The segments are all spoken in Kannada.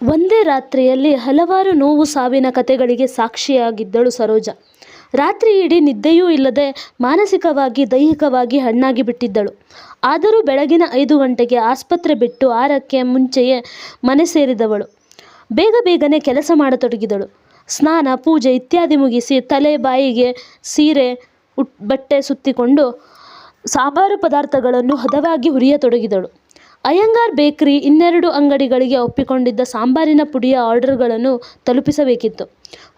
ಒಂದೇ ರಾತ್ರಿಯಲ್ಲಿ ಹಲವಾರು ನೋವು ಸಾವಿನ ಕಥೆಗಳಿಗೆ ಸಾಕ್ಷಿಯಾಗಿದ್ದಳು ಸರೋಜ. ರಾತ್ರಿಯಿಡೀ ನಿದ್ದೆಯೂ ಇಲ್ಲದೆ ಮಾನಸಿಕವಾಗಿ ದೈಹಿಕವಾಗಿ ಹಣ್ಣಾಗಿ ಬಿಟ್ಟಿದ್ದಳು. ಆದರೂ ಬೆಳಗಿನ ಐದು ಗಂಟೆಗೆ ಆಸ್ಪತ್ರೆ ಬಿಟ್ಟು ಆರಕ್ಕೆ ಮುಂಚೆಯೇ ಮನೆ ಸೇರಿದವಳು. ಬೇಗ ಬೇಗನೆ ಕೆಲಸ ಮಾಡತೊಡಗಿದಳು. ಸ್ನಾನ, ಪೂಜೆ ಇತ್ಯಾದಿ ಮುಗಿಸಿ ತಲೆ, ಬಾಯಿಗೆ ಸೀರೆ, ಬಟ್ಟೆ ಸುತ್ತಿಕೊಂಡು ಸಾಂಬಾರು ಪದಾರ್ಥಗಳನ್ನು ಹದವಾಗಿ ಹುರಿಯತೊಡಗಿದಳು. ಅಯ್ಯಂಗಾರ್ ಬೇಕರಿ ಇನ್ನೆರಡು ಅಂಗಡಿಗಳಿಗೆ ಒಪ್ಪಿಕೊಂಡಿದ್ದ ಸಾಂಬಾರಿನ ಪುಡಿಯ ಆರ್ಡರ್ಗಳನ್ನು ತಲುಪಿಸಬೇಕಿತ್ತು.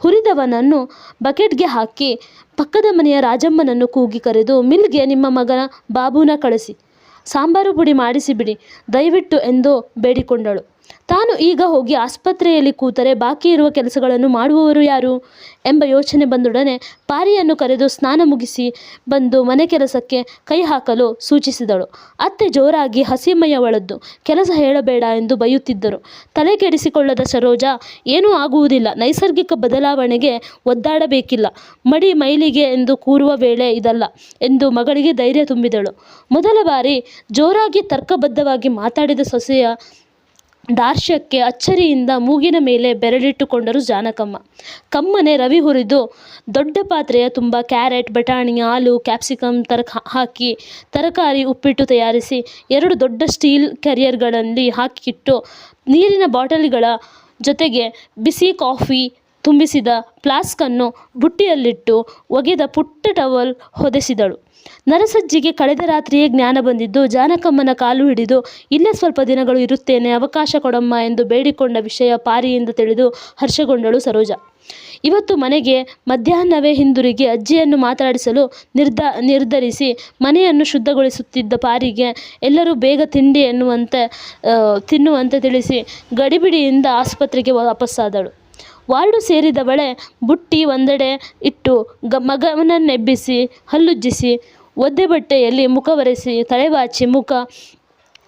ಹುರಿದವನನ್ನು ಬಕೆಟ್ಗೆ ಹಾಕಿ ಪಕ್ಕದ ಮನೆಯ ರಾಜಮ್ಮನನ್ನು ಕೂಗಿ ಕರೆದು ಮಿಲ್ಗೆ ನಿಮ್ಮ ಮಗನ ಬಾಬುನ ಕಳಿಸಿ, ಸಾಂಬಾರು ಪುಡಿ ಮಾಡಿಸಿಬಿಡಿ ದಯವಿಟ್ಟು ಎಂದು ಬೇಡಿಕೊಂಡಳು. ತಾನು ಈಗ ಹೋಗಿ ಆಸ್ಪತ್ರೆಯಲ್ಲಿ ಕೂತರೆ ಬಾಕಿ ಇರುವ ಕೆಲಸಗಳನ್ನು ಮಾಡುವವರು ಯಾರು? ಎಂಬ ಯೋಚನೆ ಬಂದೊಡನೆ ಪಾರಿಯನ್ನು ಕರೆದು ಸ್ನಾನ ಮುಗಿಸಿ ಬಂದು ಮನೆ ಕೆಲಸಕ್ಕೆ ಕೈ ಹಾಕಲು ಸೂಚಿಸಿದಳು. ಅತ್ತೆ ಜೋರಾಗಿ ಹಸಿ ಮೈಯವಳದ್ದು, ಕೆಲಸ ಹೇಳಬೇಡ ಎಂದು ಬೈಯುತ್ತಿದ್ದರು. ತಲೆಕೆಡಿಸಿಕೊಳ್ಳದ ಸರೋಜ ಏನೂ ಆಗುವುದಿಲ್ಲ, ನೈಸರ್ಗಿಕ ಬದಲಾವಣೆಗೆ ಒದ್ದಾಡಬೇಕಿಲ್ಲ, ಮಡಿ ಮೈಲಿಗೆ ಎಂದು ಕೂರುವ ವೇಳೆ ಇದಲ್ಲ ಎಂದು ಮಗಳಿಗೆ ಧೈರ್ಯ ತುಂಬಿದಳು. ಮೊದಲ ಬಾರಿ ಜೋರಾಗಿ ತರ್ಕಬದ್ಧವಾಗಿ ಮಾತಾಡಿದ ಸೊಸೆಯ ದಾರ್ಷ್ಯಕ್ಕೆ ಅಚ್ಚರಿಯಿಂದ ಮೂಗಿನ ಮೇಲೆ ಬೆರಳಿಟ್ಟುಕೊಂಡರು ಜಾನಕಮ್ಮ. ಕಮ್ಮನೆ ರವಿ ಹುರಿದು ದೊಡ್ಡ ಪಾತ್ರೆಯ ತುಂಬ ಕ್ಯಾರೆಟ್, ಬಟಾಣಿ, ಆಲೂ, ಕ್ಯಾಪ್ಸಿಕಂ ಹಾಕಿ ತರಕಾರಿ ಉಪ್ಪಿಟ್ಟು ತಯಾರಿಸಿ ಎರಡು ದೊಡ್ಡ ಸ್ಟೀಲ್ ಕೆರಿಯರ್ಗಳಲ್ಲಿ ಹಾಕಿಟ್ಟು ನೀರಿನ ಬಾಟಲಿಗಳ ಜೊತೆಗೆ ಬಿಸಿ ಕಾಫಿ ತುಂಬಿಸಿದ ಫ್ಲಾಸ್ಕನ್ನು ಬುಟ್ಟಿಯಲ್ಲಿಟ್ಟು ಒಗೆದ ಪುಟ್ಟ ಟವಲ್ ಹೊದೆಸಿದಳು. ನರಸಜ್ಜಿಗೆ ಕಳೆದ ರಾತ್ರಿಯೇ ಜ್ಞಾನ ಬಂದಿದ್ದು ಜಾನಕಮ್ಮನ ಕಾಲು ಹಿಡಿದು ಇಲ್ಲೇ ಸ್ವಲ್ಪ ದಿನಗಳು ಇರುತ್ತೇನೆ, ಅವಕಾಶ ಕೊಡಮ್ಮ ಎಂದು ಬೇಡಿಕೊಂಡ ವಿಷಯ ಪಾರಿಯಿಂದ ತಿಳಿದು ಹರ್ಷಗೊಂಡಳು ಸರೋಜ. ಇವತ್ತು ಮನೆಗೆ ಮಧ್ಯಾಹ್ನವೇ ಹಿಂದಿರುಗಿ ಅಜ್ಜಿಯನ್ನು ಮಾತಾಡಿಸಲು ನಿರ್ಧ ನಿರ್ಧರಿಸಿ ಮನೆಯನ್ನು ಶುದ್ಧಗೊಳಿಸುತ್ತಿದ್ದ ಪಾರಿಗೆ ಎಲ್ಲರೂ ಬೇಗ ತಿಂಡಿ ಎನ್ನುವಂತೆ ತಿನ್ನುವಂತೆ ತಿಳಿಸಿ ಗಡಿಬಿಡಿಯಿಂದ ಆಸ್ಪತ್ರೆಗೆ ವಾಪಸ್ಸಾದಳು. ವಾರ್ಡು ಸೇರಿದವಳೆ ಬುಟ್ಟಿ ಒಂದೆಡೆ ಇಟ್ಟು ಗ ಮಗನನ್ನೆಬ್ಬಿಸಿ ಹಲ್ಲುಜ್ಜಿಸಿ, ಒದ್ದೆ ಬಟ್ಟೆಯಲ್ಲಿ ಮುಖ ಒರೆಸಿ, ತಲೆಬಾಚಿ, ಮುಖ,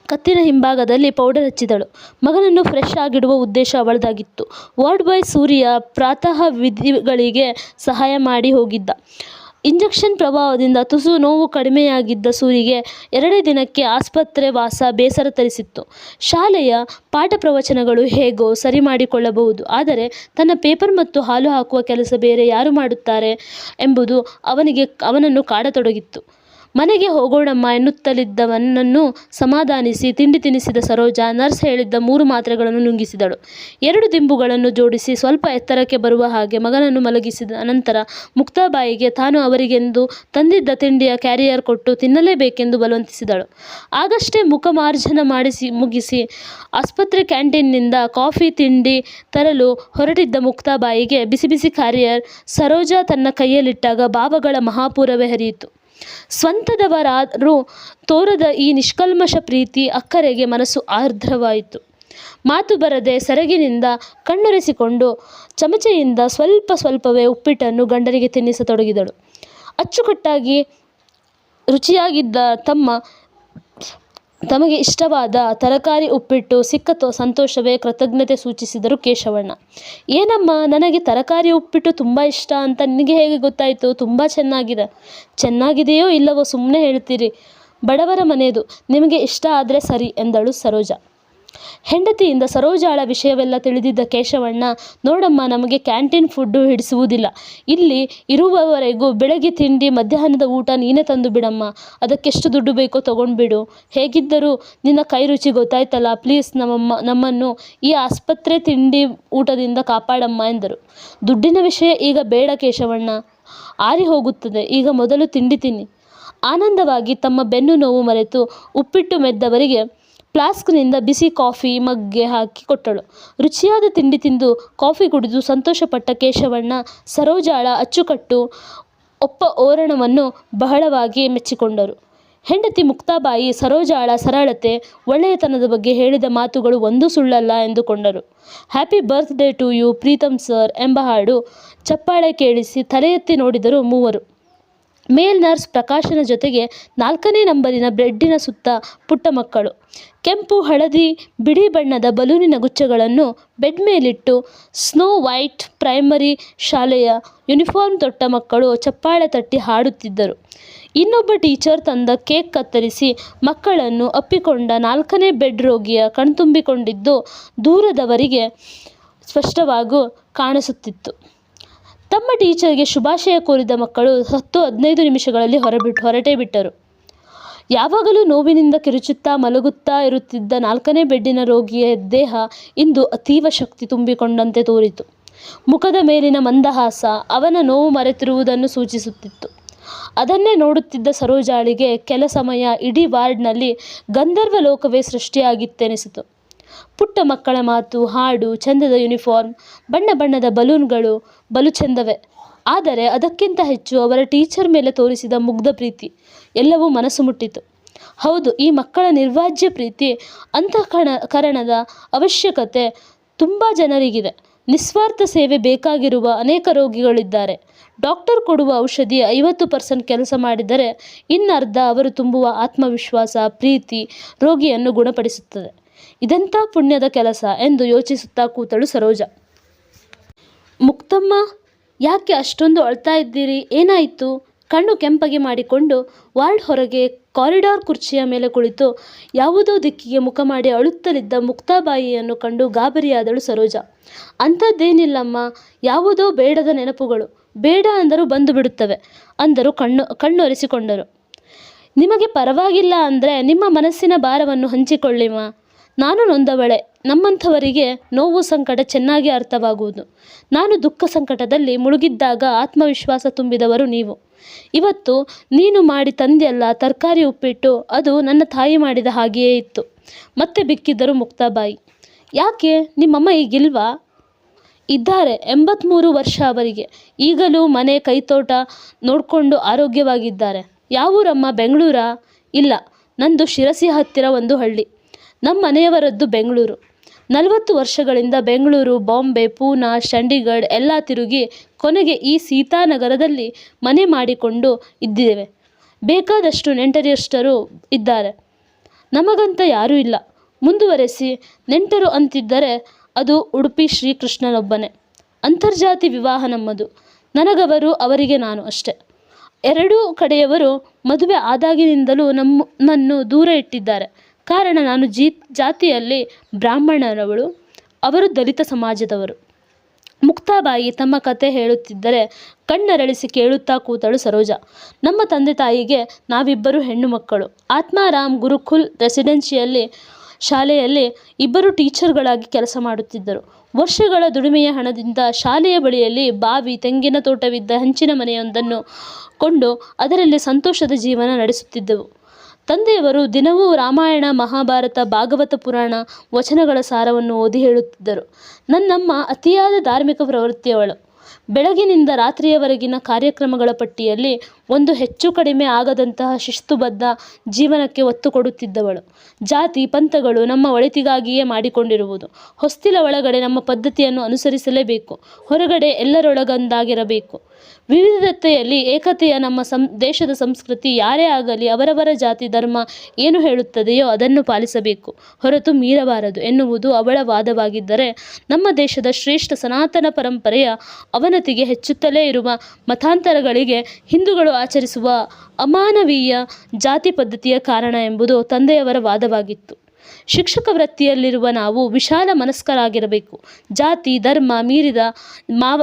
ಕತ್ತಿನ ಹಿಂಭಾಗದಲ್ಲಿ ಪೌಡರ್ ಹಚ್ಚಿದಳು. ಮಗನನ್ನು ಫ್ರೆಶ್ ಆಗಿಡುವ ಉದ್ದೇಶ ಅವಳದಾಗಿತ್ತು. ವಾರ್ಡ್ ಬಾಯ್ ಸೂರ್ಯ ಪ್ರಾತಃ ವಿಧಿಗಳಿಗೆ ಸಹಾಯ ಮಾಡಿ ಹೋಗಿದ್ದ. ಇಂಜೆಕ್ಷನ್ ಪ್ರಭಾವದಿಂದ ತುಸು ನೋವು ಕಡಿಮೆಯಾಗಿದ್ದ ಸೂರಿಗೆ ಎರಡೇ ದಿನಕ್ಕೆ ಆಸ್ಪತ್ರೆ ವಾಸ ಬೇಸರ ತರಿಸಿತ್ತು. ಶಾಲೆಯ ಪಾಠ-ಪ್ರವಚನಗಳು ಹೇಗೋ ಸರಿ ಮಾಡಿಕೊಳ್ಳಬಹುದು. ಆದರೆ ತನ್ನ ಪೇಪರ್ ಮತ್ತು ಹಾಲು ಹಾಕುವ ಕೆಲಸ ಬೇರೆ ಯಾರು ಮಾಡುತ್ತಾರೆ ಎಂಬುದು ಅವನನ್ನು ಕಾಡತೊಡಗಿತ್ತು. ಮನೆಗೆ ಹೋಗೋಣಮ್ಮ ಎನ್ನುತ್ತಲಿದ್ದವನನ್ನು ಸಮಾಧಾನಿಸಿ ತಿಂಡಿ ತಿನಿಸಿದ ಸರೋಜ, ನರ್ಸ್ ಹೇಳಿದ್ದ ಮೂರು ಮಾತ್ರೆಗಳನ್ನು ನುಂಗಿಸಿದಳು. ಎರಡು ದಿಂಬುಗಳನ್ನು ಜೋಡಿಸಿ ಸ್ವಲ್ಪ ಎತ್ತರಕ್ಕೆ ಬರುವ ಹಾಗೆ ಮಗನನ್ನು ಮಲಗಿಸಿದ ನಂತರ ಮುಕ್ತಾಬಾಯಿಗೆ ತಾನು ಅವರಿಗೆಂದು ತಂದಿದ್ದ ತಿಂಡಿಯ ಕ್ಯಾರಿಯರ್ ಕೊಟ್ಟು ತಿನ್ನಲೇಬೇಕೆಂದು ಬಲವಂತಿಸಿದಳು. ಆಗಷ್ಟೇ ಮುಖ ಮಾರ್ಜನ ಮುಗಿಸಿ ಆಸ್ಪತ್ರೆ ಕ್ಯಾಂಟೀನ್ನಿಂದ ಕಾಫಿ, ತಿಂಡಿ ತರಲು ಹೊರಟಿದ್ದ ಮುಕ್ತಾಬಾಯಿಗೆ ಬಿಸಿ ಬಿಸಿ ಕ್ಯಾರಿಯರ್ ಸರೋಜ ತನ್ನ ಕೈಯಲ್ಲಿಟ್ಟಾಗ ಭಾವಗಳ ಮಹಾಪೂರವೇ ಹರಿಯಿತು. ಸ್ವಂತದವರಾರೂ ತೋರದ ಈ ನಿಷ್ಕಲ್ಮಶ ಪ್ರೀತಿ, ಅಕ್ಕರೆಗೆ ಮನಸ್ಸು ಆರ್ದ್ರವಾಯಿತು. ಮಾತು ಬರದೆ ಸೆರಗಿನಿಂದ ಕಣ್ಣೊರೆಸಿಕೊಂಡು ಚಮಚೆಯಿಂದ ಸ್ವಲ್ಪ ಸ್ವಲ್ಪವೇ ಉಪ್ಪಿಟ್ಟನ್ನು ಗಂಡನಿಗೆ ತಿನ್ನಿಸತೊಡಗಿದಳು. ಅಚ್ಚುಕಟ್ಟಾಗಿ ರುಚಿಯಾಗಿದ್ದ ತಮಗೆ ಇಷ್ಟವಾದ ತರಕಾರಿ ಉಪ್ಪಿಟ್ಟು ಸಿಕ್ಕ ಸಂತೋಷವೇ ಕೃತಜ್ಞತೆ ಸೂಚಿಸಿದರು ಕೇಶವಣ್ಣ. ಏನಮ್ಮ ನನಗೆ ತರಕಾರಿ ಉಪ್ಪಿಟ್ಟು ತುಂಬ ಇಷ್ಟ ಅಂತ ನಿನಗೆ ಹೇಗೆ ಗೊತ್ತಾಯಿತು ತುಂಬ ಚೆನ್ನಾಗಿದೆ. ಚೆನ್ನಾಗಿದೆಯೋ ಇಲ್ಲವೋ ಸುಮ್ಮನೆ ಹೇಳ್ತೀರಿ, ಬಡವರ ಮನೆಯದು ನಿಮಗೆ ಇಷ್ಟ ಆದರೆ ಸರಿ ಎಂದಳು ಸರೋಜ. ಹೆಂಡತಿಯಿಂದ ಸರೋಜಾಳ ವಿಷಯವೆಲ್ಲ ತಿಳಿದಿದ್ದ ಕೇಶವಣ್ಣ, ನೋಡಮ್ಮ ನಮಗೆ ಕ್ಯಾಂಟೀನ್ ಫುಡ್ಡು ಹಿಡಿಸುವುದಿಲ್ಲ. ಇಲ್ಲಿ ಇರುವವರೆಗೂ ಬೆಳಗ್ಗೆ ತಿಂಡಿ, ಮಧ್ಯಾಹ್ನದ ಊಟ ನೀನೇ ತಂದು ಬಿಡಮ್ಮ. ಅದಕ್ಕೆಷ್ಟು ದುಡ್ಡು ಬೇಕೋ ತಗೊಂಡ್ಬಿಡು. ಹೇಗಿದ್ದರೂ ನಿನ್ನ ಕೈ ರುಚಿ ಗೊತ್ತಾಯ್ತಲ್ಲ, ಪ್ಲೀಸ್ ನಮ್ಮಮ್ಮ ನಮ್ಮನ್ನು ಈ ಆಸ್ಪತ್ರೆ ತಿಂಡಿ ಊಟದಿಂದ ಕಾಪಾಡಮ್ಮ ಎಂದರು. ದುಡ್ಡಿನ ವಿಷಯ ಈಗ ಬೇಡ ಕೇಶವಣ್ಣ, ಆರಿ ಹೋಗುತ್ತದೆ. ಈಗ ಮೊದಲು ತಿಂಡಿ ತಿನ್ನಿ. ಆನಂದವಾಗಿ ತಮ್ಮ ಬೆನ್ನು ನೋವು ಮರೆತು ಉಪ್ಪಿಟ್ಟು ಮೆದ್ದವರಿಗೆ ಫ್ಲಾಸ್ಕಿನಿಂದ ಬಿಸಿ ಕಾಫಿ ಮಗ್ಗೆ ಹಾಕಿ ಕೊಟ್ಟಳು. ರುಚಿಯಾದ ತಿಂಡಿ ತಿಂದು ಕಾಫಿ ಕುಡಿದು ಸಂತೋಷಪಟ್ಟ ಕೇಶವಣ್ಣ, ಸರೋಜಾಳ ಅಚ್ಚುಕಟ್ಟು, ಒಪ್ಪ ಓರಣವನ್ನು ಬಹಳವಾಗಿ ಮೆಚ್ಚಿಕೊಂಡರು. ಹೆಂಡತಿ ಮುಕ್ತಾಬಾಯಿ ಸರೋಜಾಳ ಸರಳತೆ, ಒಳ್ಳೆಯತನದ ಬಗ್ಗೆ ಹೇಳಿದ ಮಾತುಗಳು ಒಂದು ಸುಳ್ಳಲ್ಲ ಎಂದುಕೊಂಡರು. Happy birthday to you Preetham sir ಎಂಬ ಹಾಡು ಚಪ್ಪಾಳೆ ಕೇಳಿಸಿ ತಲೆ ಎತ್ತಿ ನೋಡಿದರು ಮೂವರೂ. ಮೇಲ್ ನರ್ಸ್ ಪ್ರಕಾಶನ ಜೊತೆಗೆ ನಾಲ್ಕನೇ ನಂಬರಿನ ಬ್ರೆಡ್ಡಿನ ಸುತ್ತ ಪುಟ್ಟ ಮಕ್ಕಳು. ಕೆಂಪು, ಹಳದಿ, ಬಿಳಿ ಬಣ್ಣದ ಬಲೂನಿನ ಗುಚ್ಛಗಳನ್ನು ಬೆಡ್ ಮೇಲಿಟ್ಟು ಸ್ನೋ ವೈಟ್ ಪ್ರೈಮರಿ ಶಾಲೆಯ ಯೂನಿಫಾರ್ಮ್ ತೊಟ್ಟ ಮಕ್ಕಳು ಚಪ್ಪಾಳೆ ತಟ್ಟಿ ಹಾಡುತ್ತಿದ್ದರು. ಇನ್ನೊಬ್ಬ ಟೀಚರ್ ತಂದ ಕೇಕ್ ಕತ್ತರಿಸಿ ಮಕ್ಕಳನ್ನು ಅಪ್ಪಿಕೊಂಡ ನಾಲ್ಕನೇ ಬೆಡ್ ರೋಗಿಯ ಕಣ್ತುಂಬಿಕೊಂಡಿದ್ದು ದೂರದವರಿಗೆ ಸ್ಪಷ್ಟವಾಗೂ ಕಾಣಿಸುತ್ತಿತ್ತು. ತಮ್ಮ ಟೀಚರ್ಗೆ ಶುಭಾಶಯ ಕೋರಿದ ಮಕ್ಕಳು ಹತ್ತು ಹದಿನೈದು ನಿಮಿಷಗಳಲ್ಲಿ ಹೊರಬಿಟ್ಟು ಹೊರಟೇ ಬಿಟ್ಟರು. ಯಾವಾಗಲೂ ನೋವಿನಿಂದ ಕಿರುಚುತ್ತಾ ಮಲಗುತ್ತಾ ಇರುತ್ತಿದ್ದ ನಾಲ್ಕನೇ ಬೆಡ್ಡಿನ ರೋಗಿಯ ದೇಹ ಇಂದು ಅತೀವ ಶಕ್ತಿ ತುಂಬಿಕೊಂಡಂತೆ ತೋರಿತು. ಮುಖದ ಮೇಲಿನ ಮಂದಹಾಸ ಅವನ ನೋವು ಮರೆತಿರುವುದನ್ನು ಸೂಚಿಸುತ್ತಿತ್ತು. ಅದನ್ನೇ ನೋಡುತ್ತಿದ್ದ ಸರೋಜಾಳಿಗೆ ಕೆಲ ಸಮಯ ಇಡೀ ವಾರ್ಡ್ನಲ್ಲಿ ಗಂಧರ್ವ ಲೋಕವೇ ಸೃಷ್ಟಿಯಾಗಿತ್ತೆನಿಸಿತು. ಪುಟ್ಟ ಮಕ್ಕಳ ಮಾತು, ಹಾಡು, ಚೆಂದದ ಯೂನಿಫಾರ್ಮ್, ಬಣ್ಣ ಬಣ್ಣದ ಬಲೂನ್ಗಳು ಬಲು ಚೆಂದವೇ. ಆದರೆ ಅದಕ್ಕಿಂತ ಹೆಚ್ಚು ಅವರ ಟೀಚರ್ ಮೇಲೆ ತೋರಿಸಿದ ಮುಗ್ಧ ಪ್ರೀತಿ ಎಲ್ಲವೂ ಮನಸ್ಸು ಮುಟ್ಟಿತು. ಹೌದು ಈ ಮಕ್ಕಳ ನಿರ್ವಾಜ್ಯ ಪ್ರೀತಿ, ಅಂತಃಕರಣದ ಅವಶ್ಯಕತೆ ತುಂಬಾ ಜನರಿಗಿದೆ. ನಿಸ್ವಾರ್ಥ ಸೇವೆ ಬೇಕಾಗಿರುವ ಅನೇಕ ರೋಗಿಗಳಿದ್ದಾರೆ. ಡಾಕ್ಟರ್ ಕೊಡುವ ಔಷಧಿ ಐವತ್ತು ಪರ್ಸೆಂಟ್ ಕೆಲಸ ಮಾಡಿದರೆ ಇನ್ನರ್ಧ ಅವರು ತುಂಬುವ ಆತ್ಮವಿಶ್ವಾಸ, ಪ್ರೀತಿ ರೋಗಿಯನ್ನು ಗುಣಪಡಿಸುತ್ತದೆ. ಇದೆಂಥಾ ಪುಣ್ಯದ ಕೆಲಸ ಎಂದು ಯೋಚಿಸುತ್ತಾ ಕೂತಳು ಸರೋಜ. ಮುಕ್ತಮ್ಮ, ಯಾಕೆ ಅಷ್ಟೊಂದು ಅಳ್ತಾ ಇದ್ದೀರಿ ಏನಾಯಿತು? ಕಣ್ಣು ಕೆಂಪಗೆ ಮಾಡಿಕೊಂಡು ವಾರ್ಡ್ ಹೊರಗೆ ಕಾರಿಡಾರ್ ಕುರ್ಚಿಯ ಮೇಲೆ ಕುಳಿತು ಯಾವುದೋ ದಿಕ್ಕಿಗೆ ಮುಖ ಮಾಡಿ ಅಳುತ್ತಲಿದ್ದ ಮುಕ್ತಾಬಾಯಿಯನ್ನು ಕಂಡು ಗಾಬರಿಯಾದಳು ಸರೋಜ. ಅಂಥದ್ದೇನಿಲ್ಲಮ್ಮ, ಯಾವುದೋ ಬೇಡದ ನೆನಪುಗಳು. ಬೇಡ ಅಂದರೂ ಬಂದು ಬಿಡುತ್ತವೆ ಅಂದರು ಕಣ್ಣು, ಕಣ್ಣೊರೆಸಿಕೊಂಡರು. ನಿಮಗೆ ಪರವಾಗಿಲ್ಲ ಅಂದ್ರೆ ನಿಮ್ಮ ಮನಸ್ಸಿನ ಭಾರವನ್ನು ಹಂಚಿಕೊಳ್ಳಿಮ್ಮ. ನಾನೂ ನೊಂದವಳೆ, ನಮ್ಮಂಥವರಿಗೆ ನೋವು ಸಂಕಟ ಚೆನ್ನಾಗಿ ಅರ್ಥವಾಗುವುದು. ನಾನು ದುಃಖ ಸಂಕಟದಲ್ಲಿ ಮುಳುಗಿದ್ದಾಗ ಆತ್ಮವಿಶ್ವಾಸ ತುಂಬಿದವರು ನೀವು. ಇವತ್ತು ನೀನು ಮಾಡಿ ತಂದೆಯಲ್ಲ ತರಕಾರಿ ಉಪ್ಪಿಟ್ಟು, ಅದು ನನ್ನ ತಾಯಿ ಮಾಡಿದ ಹಾಗೆಯೇ ಇತ್ತು. ಮತ್ತೆ ಬಿಕ್ಕಿದ್ದರು ಮುಕ್ತಾಬಾಯಿ. ಯಾಕೆ, ನಿಮ್ಮಮ್ಮ ಈಗಿಲ್ವಾ? ಇದ್ದಾರೆ ಎಂಬತ್ಮೂರು ವರ್ಷ ಅವರಿಗೆ. ಈಗಲೂ ಮನೆ, ಕೈತೋಟ ನೋಡಿಕೊಂಡು ಆರೋಗ್ಯವಾಗಿದ್ದಾರೆ. ಯಾವೂರಮ್ಮ ಬೆಂಗಳೂರಾ? ಇಲ್ಲ, ನಂದು ಶಿರಸಿ ಹತ್ತಿರ ಒಂದು ಹಳ್ಳಿ. ನಮ್ಮನೆಯವರದ್ದು ಬೆಂಗಳೂರು. ನಲವತ್ತು ವರ್ಷಗಳಿಂದ ಬೆಂಗಳೂರು, ಬಾಂಬೆ, ಪೂನಾ, ಚಂಡೀಗಢ ಎಲ್ಲ ತಿರುಗಿ ಕೊನೆಗೆ ಈ ಸೀತಾನಗರದಲ್ಲಿ ಮನೆ ಮಾಡಿಕೊಂಡು ಇದ್ದೇವೆ. ಬೇಕಾದಷ್ಟು ನೆಂಟರಿಷ್ಟರು ಇದ್ದಾರೆ. ನಮಗಂತ ಯಾರೂ ಇಲ್ಲ. ಮುಂದುವರೆಸಿ ನೆಂಟರು ಅಂತಿದ್ದರೆ ಅದು ಉಡುಪಿ ಶ್ರೀಕೃಷ್ಣನೊಬ್ಬನೇ. ಅಂತರ್ಜಾತಿ ವಿವಾಹ ನಮ್ಮದು. ನನಗವರು ಅವರಿಗೆ ನಾನು ಅಷ್ಟೇ. ಎರಡೂ ಕಡೆಯವರು ಮದುವೆ ಆದಾಗಿನಿಂದಲೂ ನಮ್ಮನ್ನು ದೂರ ಇಟ್ಟಿದ್ದಾರೆ. ಕಾರಣ ನಾನು ಜಾತಿಯಲ್ಲಿ ಬ್ರಾಹ್ಮಣರವಳು, ಅವರು ದಲಿತ ಸಮಾಜದವರು. ಮುಕ್ತಾಬಾಯಿ ತಮ್ಮ ಕತೆ ಹೇಳುತ್ತಿದ್ದರೆ ಕಣ್ಣರಳಿಸಿ ಕೇಳುತ್ತಾ ಕೂತಳು ಸರೋಜ. ನಮ್ಮ ತಂದೆ ತಾಯಿಗೆ ನಾವಿಬ್ಬರು ಹೆಣ್ಣು ಮಕ್ಕಳು. ಆತ್ಮಾರಾಮ್ ಗುರುಕುಲ್ ರೆಸಿಡೆನ್ಸಿಯಲ್ಲಿ ಶಾಲೆಯಲ್ಲಿ ಇಬ್ಬರು ಟೀಚರ್ಗಳಾಗಿ ಕೆಲಸ ಮಾಡುತ್ತಿದ್ದರು. ವರ್ಷಗಳ ದುಡಿಮೆಯ ಹಣದಿಂದ ಶಾಲೆಯ ಬಳಿಯಲ್ಲಿ ಬಾವಿ, ತೆಂಗಿನ ತೋಟವಿದ್ದ ಹಂಚಿನ ಮನೆಯೊಂದನ್ನು ಕೊಂಡು ಅದರಲ್ಲಿ ಸಂತೋಷದ ಜೀವನ ನಡೆಸುತ್ತಿದ್ದೆವು. ತಂದೆಯವರು ದಿನವೂ ರಾಮಾಯಣ, ಮಹಾಭಾರತ, ಭಾಗವತ ಪುರಾಣ ವಚನಗಳ ಸಾರವನ್ನು ಓದಿ ಹೇಳುತ್ತಿದ್ದರು. ನನ್ನಮ್ಮ ಅತಿಯಾದ ಧಾರ್ಮಿಕ ಪ್ರವೃತ್ತಿಯವಳು. ಬೆಳಗಿನಿಂದ ರಾತ್ರಿಯವರೆಗಿನ ಕಾರ್ಯಕ್ರಮಗಳ ಪಟ್ಟಿಯಲ್ಲಿ ಒಂದು ಹೆಚ್ಚು ಕಡಿಮೆ ಆಗದಂತಹ ಶಿಸ್ತುಬದ್ಧ ಜೀವನಕ್ಕೆ ಒತ್ತು ಕೊಡುತ್ತಿದ್ದವಳು. ಜಾತಿ, ಪಂಥಗಳು ನಮ್ಮ ಒಳಿತಿಗಾಗಿಯೇ ಮಾಡಿಕೊಂಡಿರುವುದು. ಹೊಸ್ತಿಲ ಒಳಗಡೆ ನಮ್ಮ ಪದ್ಧತಿಯನ್ನು ಅನುಸರಿಸಲೇಬೇಕು. ಹೊರಗಡೆ ಎಲ್ಲರೊಳಗೊಂದಾಗಿರಬೇಕು. ವಿವಿಧತೆಯಲ್ಲಿ ಏಕತೆಯ ನಮ್ಮ ಸಂ, ದೇಶದ ಸಂಸ್ಕೃತಿ ಯಾರೇ ಆಗಲಿ ಅವರವರ ಜಾತಿ, ಧರ್ಮ ಏನು ಹೇಳುತ್ತದೆಯೋ ಅದನ್ನು ಪಾಲಿಸಬೇಕು ಹೊರತು ಮೀರಬಾರದು ಎನ್ನುವುದು ಅವಳ ವಾದವಾಗಿದ್ದರೆ ನಮ್ಮ ದೇಶದ ಶ್ರೇಷ್ಠ ಸನಾತನ ಪರಂಪರೆಯ ಅವನತಿಗೆ ಹೆಚ್ಚುತ್ತಲೇ ಇರುವ ಮತಾಂತರಗಳಿಗೆ ಹಿಂದೂಗಳು ಆಚರಿಸುವ ಅಮಾನವೀಯ ಜಾತಿ ಪದ್ಧತಿಯ ಕಾರಣ ಎಂಬುದು ತಂದೆಯವರ ವಾದವಾಗಿತ್ತು. ಶಿಕ್ಷಕ ವೃತ್ತಿಯಲ್ಲಿರುವ ನಾವು ವಿಶಾಲ ಮನಸ್ಕರಾಗಿರಬೇಕು. ಜಾತಿ, ಧರ್ಮ ಮೀರಿದ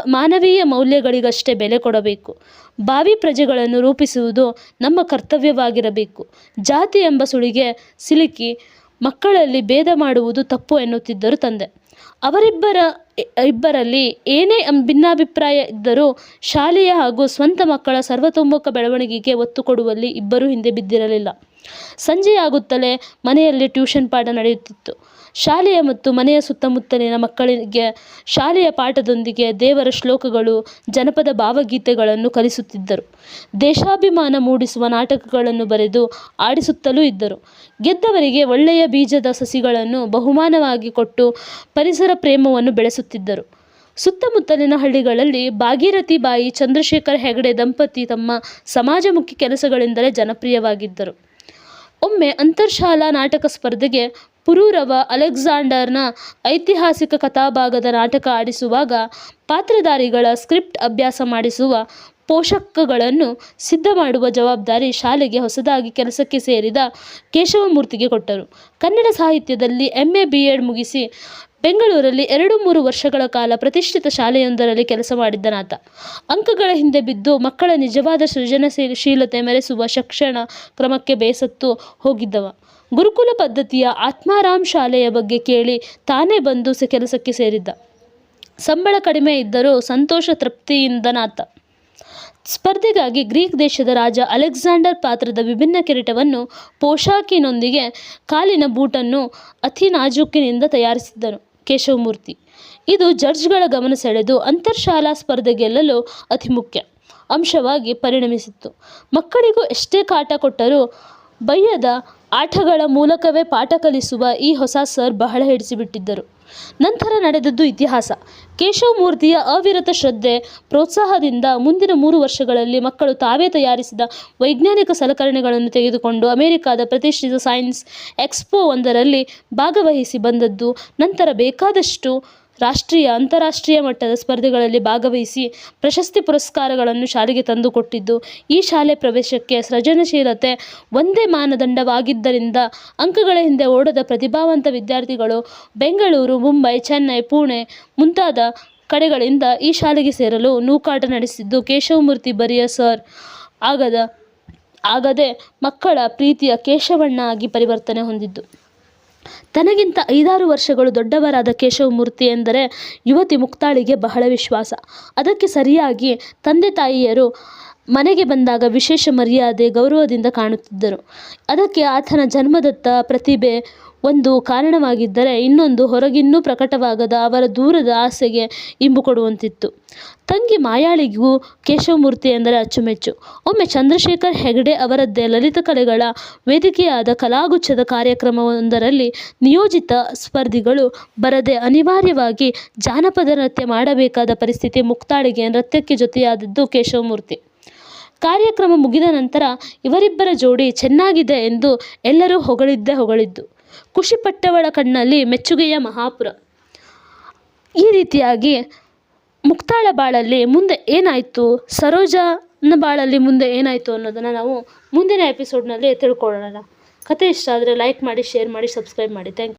ಮಾನವೀಯ ಮೌಲ್ಯಗಳಿಗಷ್ಟೇ ಬೆಲೆ ಕೊಡಬೇಕು. ಬಾವಿ ಪ್ರಜೆಗಳನ್ನು ರೂಪಿಸುವುದು ನಮ್ಮ ಕರ್ತವ್ಯವಾಗಿರಬೇಕು. ಜಾತಿ ಎಂಬ ಸುಳಿಗೆ ಸಿಲುಕಿ ಮಕ್ಕಳಲ್ಲಿ ಭೇದ ಮಾಡುವುದು ತಪ್ಪು ಎನ್ನುತ್ತಿದ್ದರು ತಂದೆ. ಅವರಿಬ್ಬರಲ್ಲಿ ಏನೇ ಭಿನ್ನಾಭಿಪ್ರಾಯ ಇದ್ದರೂ ಶಾಲೆಯ ಹಾಗೂ ಸ್ವಂತ ಮಕ್ಕಳ ಸರ್ವತೋಮುಖ ಬೆಳವಣಿಗೆಗೆ ಒತ್ತು ಕೊಡುವಲ್ಲಿ ಇಬ್ಬರೂ ಹಿಂದೆ ಬಿದ್ದಿರಲಿಲ್ಲ. ಸಂಜೆಯಾಗುತ್ತಲೇ ಮನೆಯಲ್ಲಿ ಟ್ಯೂಷನ್ ಪಾಠ ನಡೆಯುತ್ತಿತ್ತು. ಶಾಲೆಯ ಮತ್ತು ಮನೆಯ ಸುತ್ತಮುತ್ತಲಿನ ಮಕ್ಕಳಿಗೆ ಶಾಲೆಯ ಪಾಠದೊಂದಿಗೆ ದೇವರ ಶ್ಲೋಕಗಳು, ಜನಪದ ಭಾವಗೀತೆಗಳನ್ನು ಕಲಿಸುತ್ತಿದ್ದರು. ದೇಶಾಭಿಮಾನ ಮೂಡಿಸುವ ನಾಟಕಗಳನ್ನು ಬರೆದು ಆಡಿಸುತ್ತಲೂ ಇದ್ದರು. ಗೆದ್ದವರಿಗೆ ಒಳ್ಳೆಯ ಬೀಜದ ಸಸಿಗಳನ್ನು ಬಹುಮಾನವಾಗಿ ಕೊಟ್ಟು ಪರಿಸರ ಪ್ರೇಮವನ್ನು ಬೆಳೆಸುತ್ತಿದ್ದರು. ಸುತ್ತಮುತ್ತಲಿನ ಹಳ್ಳಿಗಳಲ್ಲಿ ಭಾಗೀರಥಿ ಬಾಯಿ, ಚಂದ್ರಶೇಖರ್ ಹೆಗಡೆ ದಂಪತಿ ತಮ್ಮ ಸಮಾಜಮುಖಿ ಕೆಲಸಗಳಿಂದಲೇ ಜನಪ್ರಿಯವಾಗಿದ್ದರು. ಒಮ್ಮೆ ಅಂತರ್ಶಾಲಾ ನಾಟಕ ಸ್ಪರ್ಧೆಗೆ ಪುರೂರವ ಅಲೆಕ್ಸಾಂಡರ್ನ ಐತಿಹಾಸಿಕ ಕಥಾಭಾಗದ ನಾಟಕ ಆಡಿಸುವಾಗ ಪಾತ್ರಧಾರಿಗಳ ಸ್ಕ್ರಿಪ್ಟ್ ಅಭ್ಯಾಸ ಮಾಡಿಸುವ ಪೋಷಕಗಳನ್ನು ಸಿದ್ಧ ಮಾಡುವ ಜವಾಬ್ದಾರಿ ಶಾಲೆಗೆ ಹೊಸದಾಗಿ ಕೆಲಸಕ್ಕೆ ಸೇರಿದ ಕೇಶವಮೂರ್ತಿಗೆ ಕೊಟ್ಟರು. ಕನ್ನಡ ಸಾಹಿತ್ಯದಲ್ಲಿ ಎಂಎ ಬಿ ಎಡ್ ಮುಗಿಸಿ ಬೆಂಗಳೂರಲ್ಲಿ ಎರಡು ಮೂರು ವರ್ಷಗಳ ಕಾಲ ಪ್ರತಿಷ್ಠಿತ ಶಾಲೆಯೊಂದರಲ್ಲಿ ಕೆಲಸ ಮಾಡಿದ್ದನಾತ. ಅಂಕಗಳ ಹಿಂದೆ ಬಿದ್ದು ಮಕ್ಕಳ ನಿಜವಾದ ಸೃಜನಶೀಲತೆ ಮೆರೆಸುವ ಶಿಕ್ಷಣ ಕ್ರಮಕ್ಕೆ ಬೇಸತ್ತು ಹೋಗಿದ್ದವ. ಗುರುಕುಲ ಪದ್ಧತಿಯ ಆತ್ಮಾರಾಮ್ ಶಾಲೆಯ ಬಗ್ಗೆ ಕೇಳಿ ತಾನೇ ಬಂದು ಕೆಲಸಕ್ಕೆ ಸೇರಿದ್ದ. ಸಂಬಳ ಕಡಿಮೆ ಇದ್ದರೂ ಸಂತೋಷ ತೃಪ್ತಿಯಿಂದನಾತ ಸ್ಪರ್ಧೆಗಾಗಿ ಗ್ರೀಕ್ ದೇಶದ ರಾಜ ಅಲೆಕ್ಸಾಂಡರ್ ಪಾತ್ರದ ವಿಭಿನ್ನ ಕಿರೀಟವನ್ನು ಪೋಷಾಕಿನೊಂದಿಗೆ ಕಾಲಿನ ಬೂಟನ್ನು ಅತಿ ನಾಜೂಕಿನಿಂದ ತಯಾರಿಸಿದ್ದನು ಕೇಶವಮೂರ್ತಿ. ಇದು ಜಡ್ಜ್ಗಳ ಗಮನ ಸೆಳೆದು ಅಂತರ್ಶಾಲಾ ಸ್ಪರ್ಧೆ ಗೆಲ್ಲಲು ಅತಿ ಮುಖ್ಯ ಅಂಶವಾಗಿ ಪರಿಣಮಿಸಿತ್ತು. ಮಕ್ಕಳಿಗೂ ಎಷ್ಟೇ ಕಾಟ ಕೊಟ್ಟರೂ ಬಯ್ಯದ ಆಟಗಳ ಮೂಲಕವೇ ಪಾಠ ಕಲಿಸುವ ಈ ಹೊಸ ಸರ್ ಬಹಳ ಹಿಡಿಸಿಬಿಟ್ಟಿದ್ದರು. ನಂತರ ನಡೆದದ್ದು ಇತಿಹಾಸ. ಕೇಶವಮೂರ್ತಿಯ ಅವಿರತ ಶ್ರದ್ಧೆ, ಪ್ರೋತ್ಸಾಹದಿಂದ ಮುಂದಿನ ಮೂರು ವರ್ಷಗಳಲ್ಲಿ ಮಕ್ಕಳು ತಾವೇ ತಯಾರಿಸಿದ ವೈಜ್ಞಾನಿಕ ಸಲಕರಣೆಗಳನ್ನು ತೆಗೆದುಕೊಂಡು ಅಮೆರಿಕಾದ ಪ್ರತಿಷ್ಠಿತ ಸೈನ್ಸ್ ಎಕ್ಸ್ಪೋ ಒಂದರಲ್ಲಿ ಭಾಗವಹಿಸಿ ಬಂದದ್ದು, ನಂತರ ಬೇಕಾದಷ್ಟು ರಾಷ್ಟ್ರೀಯ, ಅಂತಾರಾಷ್ಟ್ರೀಯ ಮಟ್ಟದ ಸ್ಪರ್ಧೆಗಳಲ್ಲಿ ಭಾಗವಹಿಸಿ ಪ್ರಶಸ್ತಿ ಪುರಸ್ಕಾರಗಳನ್ನು ಶಾಲೆಗೆ ತಂದುಕೊಟ್ಟಿದ್ದು, ಈ ಶಾಲೆ ಪ್ರವೇಶಕ್ಕೆ ಸೃಜನಶೀಲತೆ ಒಂದೇ ಮಾನದಂಡವಾಗಿದ್ದರಿಂದ ಅಂಕಗಳ ಹಿಂದೆ ಓಡದ ಪ್ರತಿಭಾವಂತ ವಿದ್ಯಾರ್ಥಿಗಳು ಬೆಂಗಳೂರು, ಮುಂಬೈ, ಚೆನ್ನೈ, ಪುಣೆ ಮುಂತಾದ ಕಡೆಗಳಿಂದ ಈ ಶಾಲೆಗೆ ಸೇರಲು ನೂಕಾಟ ನಡೆಸಿದ್ದು ಕೇಶವಮೂರ್ತಿ ಬರಿಯ ಸರ್. ಆಗದ, ಆಗದೆ ಮಕ್ಕಳ ಪ್ರೀತಿಯ ಕೇಶವಣ್ಣ ಆಗಿ ಪರಿವರ್ತನೆ ಹೊಂದಿದ್ದು. ತನಗಿಂತ ಐದಾರು ವರ್ಷಗಳು ದೊಡ್ಡವರಾದ ಕೇಶವಮೂರ್ತಿ ಎಂದರೆ ಯುವತಿ ಮುಕ್ತಾಳಿಗೆ ಬಹಳ ವಿಶ್ವಾಸ. ಅದಕ್ಕೆ ಸರಿಯಾಗಿ ತಂದೆ ತಾಯಿಯರು ಮನೆಗೆ ಬಂದಾಗ ವಿಶೇಷ ಮರ್ಯಾದೆ ಗೌರವದಿಂದ ಕಾಣುತ್ತಿದ್ದರು. ಅದಕ್ಕೆ ಆತನ ಜನ್ಮದತ್ತ ಪ್ರತಿಭೆ ಒಂದು ಕಾರಣವಾಗಿದ್ದರೆ ಇನ್ನೊಂದು ಹೊರಗಿನ್ನೂ ಪ್ರಕಟವಾಗದ ಅವರ ದೂರದ ಆಸೆಗೆ ಇಂಬು ಕೊಡುವಂತಿತ್ತು. ತಂಗಿ ಮಾಯಾಳಿಗೂ ಕೇಶವಮೂರ್ತಿ ಎಂದರೆ ಅಚ್ಚುಮೆಚ್ಚು. ಒಮ್ಮೆ ಚಂದ್ರಶೇಖರ್ ಹೆಗಡೆ ಅವರದ್ದೇ ಲಲಿತ ಕಲೆಗಳ ವೇದಿಕೆಯಾದ ಕಲಾಗುಚ್ಛದ ಕಾರ್ಯಕ್ರಮವೊಂದರಲ್ಲಿ ನಿಯೋಜಿತ ಸ್ಪರ್ಧಿಗಳು ಬರದೆ ಅನಿವಾರ್ಯವಾಗಿ ಜಾನಪದ ನೃತ್ಯ ಮಾಡಬೇಕಾದ ಪರಿಸ್ಥಿತಿ ಮುಕ್ತಾಳಿಗೆ ನೃತ್ಯಕ್ಕೆ ಜೊತೆಯಾದದ್ದು ಕೇಶವಮೂರ್ತಿ. ಕಾರ್ಯಕ್ರಮ ಮುಗಿದ ನಂತರ ಇವರಿಬ್ಬರ ಜೋಡಿ ಚೆನ್ನಾಗಿದೆ ಎಂದು ಎಲ್ಲರೂ ಹೊಗಳಿದ್ದೇ ಹೊಗಳಿದ್ದು. ಖುಷಿಪಟ್ಟವಳ ಕಣ್ಣಲ್ಲಿ ಮೆಚ್ಚುಗೆಯ ಮಹಾಪುರ. ಈ ರೀತಿಯಾಗಿ ಮುಕ್ತಾಳ ಬಾಳಲ್ಲಿ ಮುಂದೆ ಏನಾಯಿತು, ಸರೋಜನ ಬಾಳಲ್ಲಿ ಮುಂದೆ ಏನಾಯಿತು ಅನ್ನೋದನ್ನು ನಾವು ಮುಂದಿನ ಎಪಿಸೋಡ್ನಲ್ಲಿ ತಿಳ್ಕೊಳ್ಳೋಣ. ಕತೆ ಇಷ್ಟ ಆದರೆ ಲೈಕ್ ಮಾಡಿ ಶೇರ್ ಮಾಡಿ ಸಬ್ಸ್ಕ್ರೈಬ್ ಮಾಡಿ. ಥ್ಯಾಂಕ್